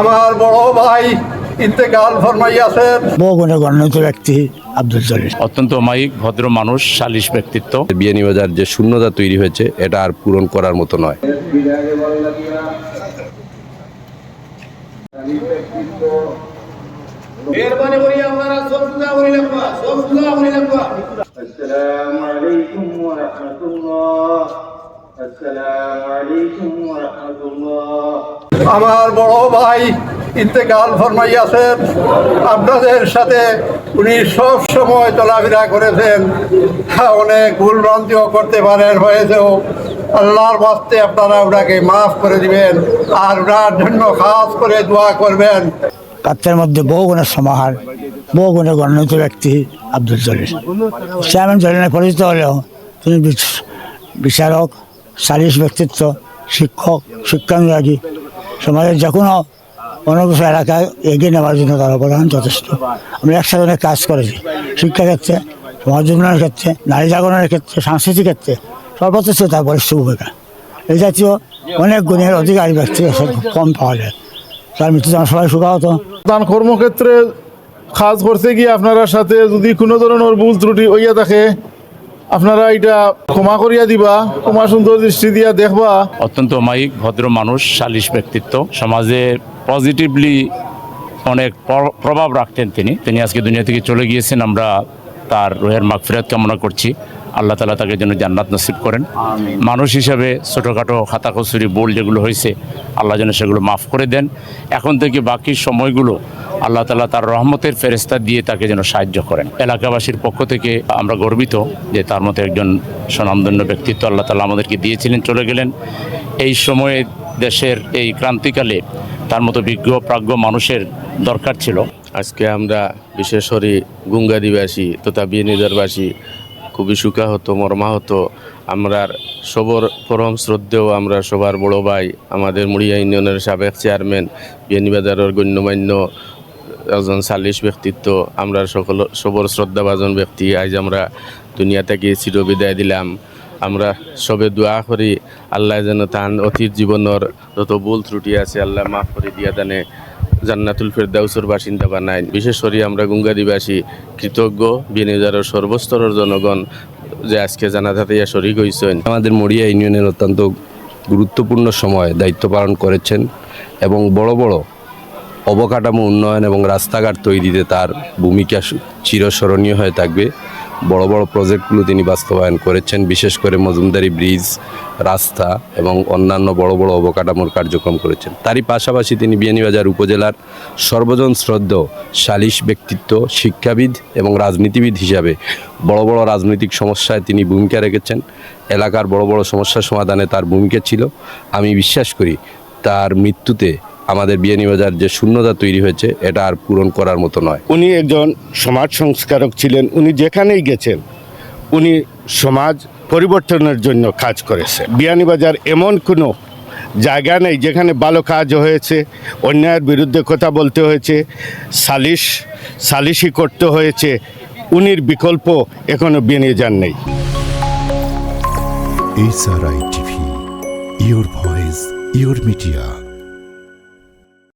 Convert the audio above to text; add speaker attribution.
Speaker 1: আমার বড় ভাই ইন্তেকাল ফরমাইয়াছেন।
Speaker 2: বহুগুণে গণ্যত ব্যক্তি আব্দুল জলিল।
Speaker 3: অত্যন্ত অমায়িক ভদ্র মানুষ সালিশ ব্যক্তিত্ব।
Speaker 4: বিয়ানীবাজার যে শূন্যতা তৈরি হয়েছে এটা আর পূরণ করার মতো নয়।
Speaker 5: মেহরবানি করি আপনারা সব সুদা করে রাখবা সব
Speaker 1: আমার বড় ভাই ইন্তেকাল ফরমাইয়াছেন। আপনাদের সাথে উনি সব সময় চলাফেরা করেছেন। হ্যাঁ, অনেক ভুল ভ্রান্তিও করতে পারেন হয়েছেও। আল্লাহর বাস্তে আপনারা ওনাকে মাফ করে দিবেন আর ওনার জন্য খাস করে দোয়া করবেন।
Speaker 2: প্রাপ্তের মধ্যে বহু গুণের সমাহার বহুগুণে গণ্যত ব্যক্তি আব্দুল জলিল। চেয়ারম্যান জলিলের পরিচিত হলেও তিনি বিচ- বিচারক সালিশ ব্যক্তিত্ব শিক্ষক শিক্ষানুরাগী সমাজের যে কোনো অনগ্রস এলাকায় এগিয়ে নেওয়ার জন্য তার অবদান যথেষ্ট। আমরা একসাথে অনেক কাজ করেছি, শিক্ষাক্ষেত্রে, সমাজ উন্নয়নের ক্ষেত্রে, নারী জাগরণের ক্ষেত্রে, সাংস্কৃতিক ক্ষেত্রে সর্বত্র ছিল তার বলিষ্ঠ ভূমিকা। এই জাতীয় অনেক গুণের অধিকারী ব্যক্তি কম পাওয়া যায়। তার মৃত্যুতে আমরা সবাই সুখাহত।
Speaker 6: দান কর্মক্ষেত্রে কাজ করতে গিয়ে আপনার সাথে যদি কোনো ধরনের ভুল ত্রুটি হইয়া থাকে আপনারা এটা ক্ষমা করিয়া দিবা ক্ষমা সুন্দর দৃষ্টি দিয়া দেখবা।
Speaker 3: অত্যন্ত অমায়িক ভদ্র মানুষ সালিশ ব্যক্তিত্ব। সমাজে পজিটিভলি অনেক প্রভাব রাখতেন তিনি। তিনি আজকে দুনিয়া থেকে চলে গিয়েছেন আমরা তার রোহের মাগফিরাত কামনা করছি। আল্লাহ তালা তাকে যেন জান্নাত নসিব করেন। মানুষ হিসাবে ছোটোখাটো খাতা কচুরি বোল যেগুলো হয়েছে আল্লাহ যেন সেগুলো মাফ করে দেন। এখন থেকে বাকি সময়গুলো আল্লাহ তালা তার রহমতের ফেরেস্তা দিয়ে তাকে যেন সাহায্য করেন। এলাকাবাসীর পক্ষ থেকে আমরা গর্বিত যে তার মতো একজন স্বনামধন্য ব্যক্তিত্ব আল্লাহ তালা আমাদেরকে দিয়েছিলেন, চলে গেলেন। এই সময়ে দেশের এই ক্রান্তিকালে তার মতো বিজ্ঞ, প্রাজ্ঞ মানুষের দরকার ছিল।
Speaker 4: আজকে আমরা বিশেষ করে গুঙ্গাদিবাসী তথা বিয়ানীবাজারবাসী খুবই সুখাহত, মর্মাহত। আমরা সবর, পরম শ্রদ্ধেও আমরা সবার বড় ভাই, আমাদের মুড়িয়া ইউনিয়নের সাবেক চেয়ারম্যান বিয়ানীবাজারের গণ্যমান্য একজন সালিশ ব্যক্তিত্ব, আমরা সকল সবর শ্রদ্ধাভাজন ব্যক্তি, আজ আমরা দুনিয়া থেকে চিরবিদায় দিলাম। আমরা সবে দোয়া করি, আল্লাহ যেন তান অতীত জীবনের যত ভুল ত্রুটি আছে, আল্লাহ মাফ করে দিয়া দানে। জান্নাতুল ফেরদাউসের বাসিন্দা বানায়। বিশেষ করে আমরা গুঙ্গাদিবাসী, কৃতজ্ঞ, বিনিয়োগের সর্বস্তরের জনগণ যে আজকে জানাজাতে ইয়া শরিক হয়েছেন আমাদের মরিয়া ইউনিয়নের অত্যন্ত গুরুত্বপূর্ণ সময় দায়িত্ব পালন করেছেন এবং বড় বড় অবকাঠামো উন্নয়ন এবং রাস্তাঘাট তৈরিতে তার ভূমিকা চিরস্মরণীয় হয়ে থাকবে। বড় বড় প্রজেক্টগুলো তিনি বাস্তবায়ন করেছেন, বিশেষ করে মজুমদারি, ব্রিজ, রাস্তা এবং অন্যান্য বড় বড় অবকাঠামোর কার্যক্রম করেছেন। তারই পাশাপাশি তিনি বিয়ানীবাজার উপজেলার সর্বজন শ্রদ্ধ, সালিশ ব্যক্তিত্ব, শিক্ষাবিদ এবং রাজনীতিবিদ হিসাবে বড় বড় রাজনৈতিক সমস্যায় তিনি ভূমিকা রেখেছেন। এলাকার বড় বড় সমস্যার সমাধানে তার ভূমিকা ছিল। আমি বিশ্বাস করি, তার মৃত্যুতে আমাদের বিয়ানীবাজার যে শূন্যতা তৈরি হয়েছে এটা আর পূরণ করার মতো নয়।
Speaker 7: উনি একজন সমাজ সংস্কারক ছিলেন উনি যেখানেই গেছেন উনি সমাজ পরিবর্তনের জন্য কাজ করেছে। বিয়ানীবাজার এমন কোনো জায়গা নেই যেখানে ভালো কাজ হয়েছে অন্যায়ের বিরুদ্ধে কথা বলতে হয়েছে সালিশ সালিশি করতে হয়েছে উনির বিকল্প এখনও বিয়ানীবাজার নেই।
Speaker 8: SRI TV your voice your media